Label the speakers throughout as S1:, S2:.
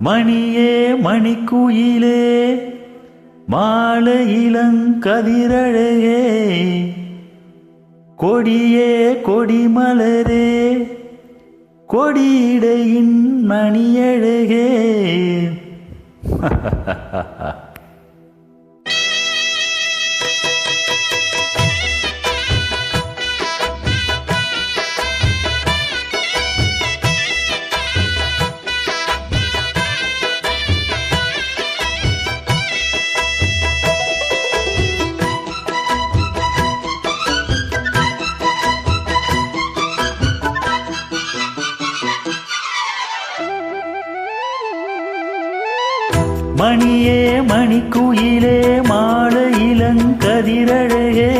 S1: மணியே மணிக்குயிலே மாலை இளங்கதிரழகே கொடியே கொடிமலரே கொடியிடையின் மணியழகே. ha ha ha ha மணியே மணிக்குயிலே மாலை இளங்கதிரழகே.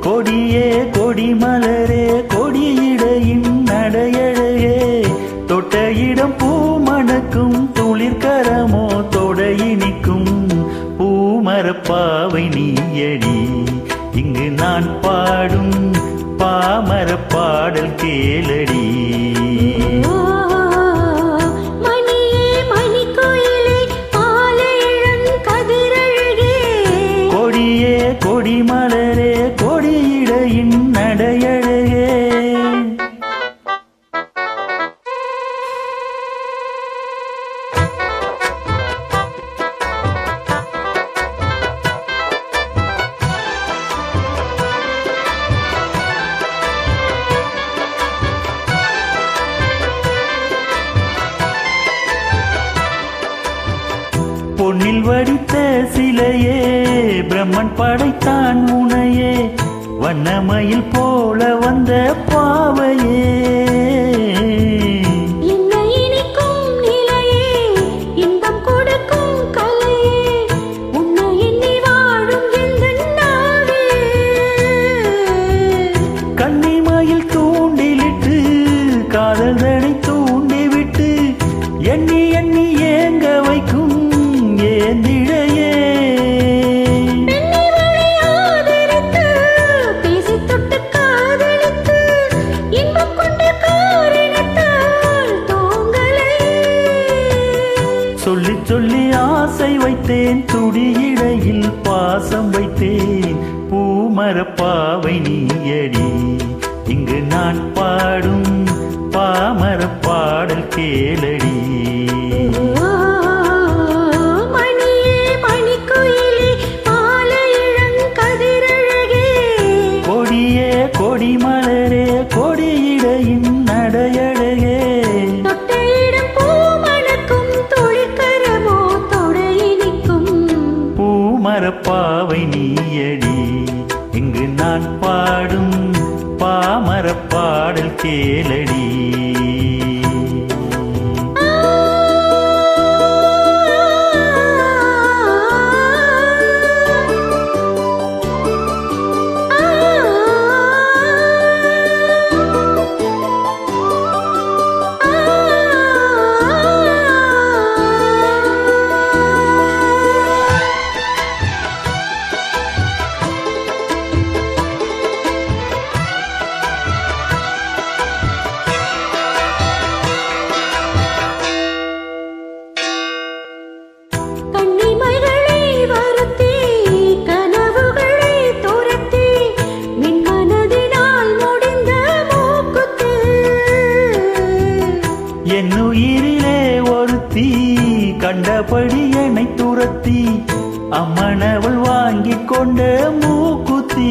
S1: கொடியே கொடிமலரே கொடியிடையின் நடையழகே. தொட்ட இடம் பூ மணக்கும் துளிர்கரமோ தொடையினிக்கும் பூமரப்பாவை நீயடி இங்கு நான் பாடும் பாமர பாடல் கேளடி. மலரே கொடியிடையின் நடையழகே. பொன்னில் வடித்த சிலையே பிரம்மன் படைத்தான் உனையே வண்ணமயில் போல வந்த பாவையே.
S2: என்னை இனிக்கும் நிலையே இன்பம் கொடுக்கும் கலையே
S1: துடியிடையில் பாசம் வைத்தேன். பூமரப்பாவை நீயடி. இங்கு நான் பாடும் பாமர பாடல் கேளடி. நான் பாடும் பாமரப் பாடல் கேளடி. கண்டபடி என்னை துரத்தி அம்மனவள் வாங்கிக் கொண்ட மூக்குத்தி.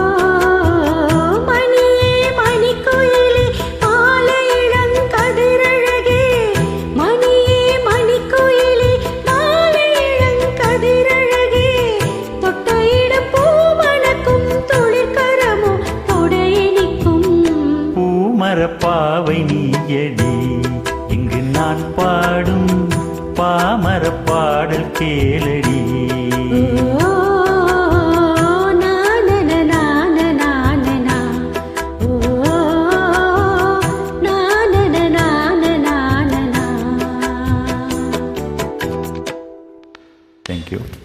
S2: பாமர பாடல் கேளடி
S1: Thank
S2: you.